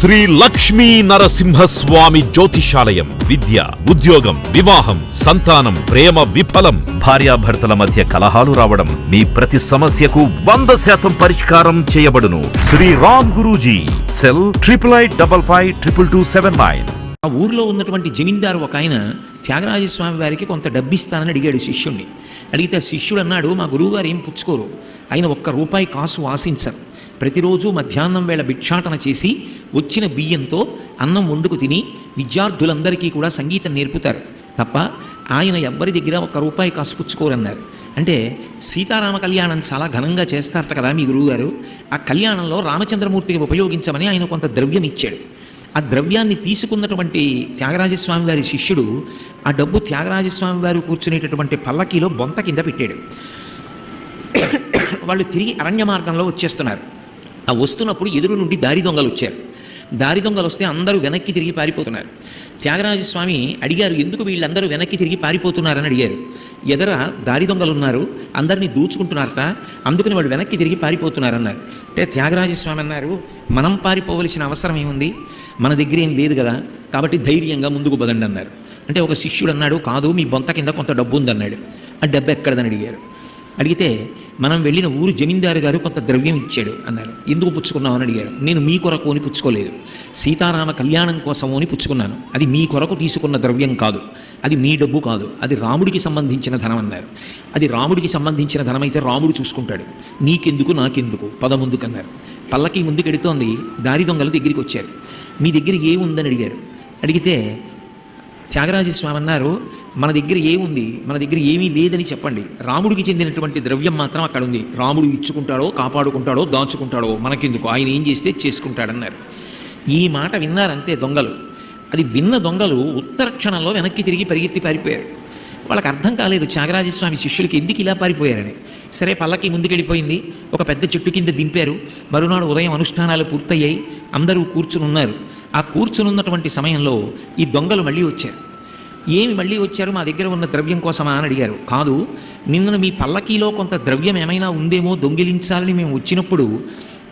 శ్రీ లక్ష్మీ నరసింహస్వామి జ్యోతిషాలయం. విద్య ఉద్యోగం వివాహం సంతానం ప్రేమ విఫలం భార్యాభర్తల మధ్య కలహాలు రావడం మీ ప్రతి సమస్యకు వంద శాతం పరిష్కారం చేయబడును. Shri Ram Guruji cell triple eight double five triple two seven nine. ఆ ఊర్లో ఉన్నటువంటి జమీందారు ఒక ఆయన త్యాగరాజస్వామి వారికి కొంత డబ్బిస్తానని అడిగాడు శిష్యుణ్ణి. అడిగితే శిష్యుడు అన్నాడు మా గురువుగారు ఏం పుచ్చుకోరు. ఆయన ఒక్క రూపాయి కాసు ఆశించరు. ప్రతిరోజు మధ్యాహ్నం వేళ భిక్షాటన చేసి వచ్చిన బియ్యంతో అన్నం వండుకు తిని విద్యార్థులందరికీ కూడా సంగీతం నేర్పుతారు. తప్ప ఆయన ఎవ్వరి దగ్గర ఒక్క రూపాయి కాసుపుచ్చుకోరన్నారు అంటే సీతారామ కళ్యాణం చాలా ఘనంగా చేస్తారట కదా మీ గురువుగారు. ఆ కళ్యాణంలో రామచంద్రమూర్తికి ఉపయోగించమని ఆయన కొంత ద్రవ్యం ఇచ్చాడు. ఆ ద్రవ్యాన్ని తీసుకున్నటువంటి త్యాగరాజస్వామి వారి శిష్యుడు ఆ డబ్బు త్యాగరాజస్వామి వారు కూర్చునేటటువంటి పల్లకీలో బొంత కింద పెట్టాడు. వాళ్ళు తిరిగి అరణ్య మార్గంలో వచ్చేస్తున్నారు. ఆ వస్తున్నప్పుడు ఎదురు నుండి దారి దొంగలు వచ్చారు. దారి దొంగలు వస్తే అందరూ వెనక్కి తిరిగి పారిపోతున్నారు. త్యాగరాజస్వామి అడిగారు ఎందుకు వీళ్ళందరూ వెనక్కి తిరిగి పారిపోతున్నారని అడిగారు. ఎదర దారి దొంగలు ఉన్నారు? అందరినీ దూచుకుంటున్నారట. అందుకని వాళ్ళు వెనక్కి తిరిగి పారిపోతున్నారన్నారు. అంటే త్యాగరాజస్వామి అన్నారు మనం పారిపోవలసిన అవసరం ఏముంది? మన దగ్గర ఏం లేదు కదా. కాబట్టి ధైర్యంగా ముందుకు పదండి అన్నారు. అంటే ఒక శిష్యుడు అన్నాడు కాదు మీ బొంత కింద కొంత డబ్బు ఉందన్నాడు. ఆ డబ్బు ఎక్కడదని అడిగారు. అడిగితే మనం వెళ్ళిన ఊరు జమీందారు గారు కొంత ద్రవ్యం ఇచ్చాడు అన్నారు. ఎందుకు పుచ్చుకున్నామని అడిగాడు. నేను మీ కొరకు అని పుచ్చుకోలేదు. సీతారామ కళ్యాణం కోసము అని పుచ్చుకున్నాను. అది మీ కొరకు తీసుకున్న ద్రవ్యం కాదు. అది మీ డబ్బు కాదు. అది రాముడికి సంబంధించిన ధనం అన్నారు. అది రాముడికి సంబంధించిన ధనం అయితే రాముడు చూసుకుంటాడు. నీకెందుకు నాకెందుకు? పద ముందుకన్నారు పల్లకి ముందుకెడుతోంది దారి దొంగల దగ్గరికి వచ్చారు. మీ దగ్గర ఏముందని అడిగారు. అడిగితే త్యాగరాజస్వామి అన్నారు. మన దగ్గర ఏముంది? మన దగ్గర ఏమీ లేదని చెప్పండి. రాముడికి చెందినటువంటి ద్రవ్యం మాత్రం అక్కడ ఉంది రాముడు ఇచ్చుకుంటాడో కాపాడుకుంటాడో దాచుకుంటాడో మనకెందుకు? ఆయన ఏం చేస్తే చేసుకుంటాడన్నారు. ఈ మాట విన్నారంతే దొంగలు. అది విన్న దొంగలు ఉత్తర క్షణంలో వెనక్కి తిరిగి పరిగెత్తి పారిపోయారు. వాళ్ళకి అర్థం కాలేదు త్యాగరాజస్వామి శిష్యులకి ఎందుకు ఇలా పారిపోయారని. సరే పల్లకి ముందుకెళ్ళిపోయింది. ఒక పెద్ద చెట్టు కింద దింపారు. మరునాడు ఉదయం అనుష్ఠానాలు పూర్తయ్యాయి. అందరూ కూర్చుని ఉన్నారు ఆ కూర్చునున్నటువంటి సమయంలో ఈ దొంగలు మళ్ళీ వచ్చారు. ఏమి మళ్ళీ వచ్చారు మా దగ్గర ఉన్న ద్రవ్యం కోసమా అని అడిగారు. కాదు నిన్న మీ పల్లకీలో కొంత ద్రవ్యం ఏమైనా ఉందేమో దొంగిలించాలని మేము వచ్చినప్పుడు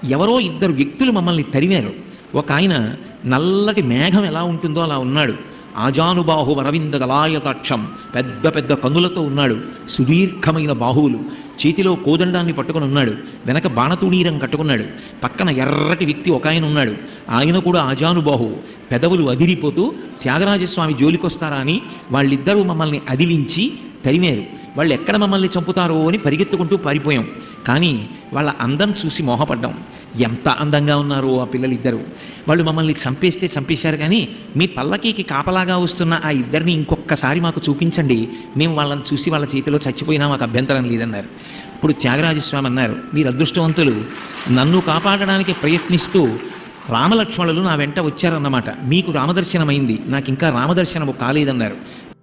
ఎవరో ఇద్దరు వ్యక్తులు మమ్మల్ని తరిమారు. ఒక ఆయన నల్లటి మేఘం ఎలా ఉంటుందో అలా ఉన్నాడు. ఆజానుబాహు అరవింద గలాయతాక్షం పెద్ద పెద్ద కన్నులతో ఉన్నాడు. సుదీర్ఘమైన బాహువులు. చేతిలో కోదండాన్ని పట్టుకుని ఉన్నాడు. వెనక బాణతూణీరం కట్టుకున్నాడు. పక్కన ఎర్రటి వ్యక్తి ఒక ఆయన ఉన్నాడు. ఆయన కూడా ఆజానుబాహు. పెదవులు అదిరిపోతూ త్యాగరాజస్వామి జోలికొస్తారా అని వాళ్ళిద్దరూ మమ్మల్ని అదిలించి తరిమారు. వాళ్ళు ఎక్కడ మమ్మల్ని చంపుతారో అని పరిగెత్తుకుంటూ పారిపోయాం. కానీ వాళ్ళ అందం చూసి మోహపడ్డాం. ఎంత అందంగా ఉన్నారు ఆ పిల్లలిద్దరూ. వాళ్ళు మమ్మల్ని చంపేస్తే చంపేశారు కానీ మీ పల్లకీకి కాపలాగా వస్తున్న ఆ ఇద్దరిని ఇంకొకసారి మాకు చూపించండి. మేము వాళ్ళని చూసి వాళ్ళ చేతిలో చచ్చిపోయినా మాకు అభ్యంతరం లేదన్నారు. ఇప్పుడు త్యాగరాజస్వామి అన్నారు మీరు అదృష్టవంతులు. నన్ను కాపాడడానికి ప్రయత్నిస్తూ రామలక్ష్మణులు నా వెంట వచ్చారన్నమాట. మీకు రామదర్శనమైంది. నాకు ఇంకా రామదర్శనము కాలేదన్నారు.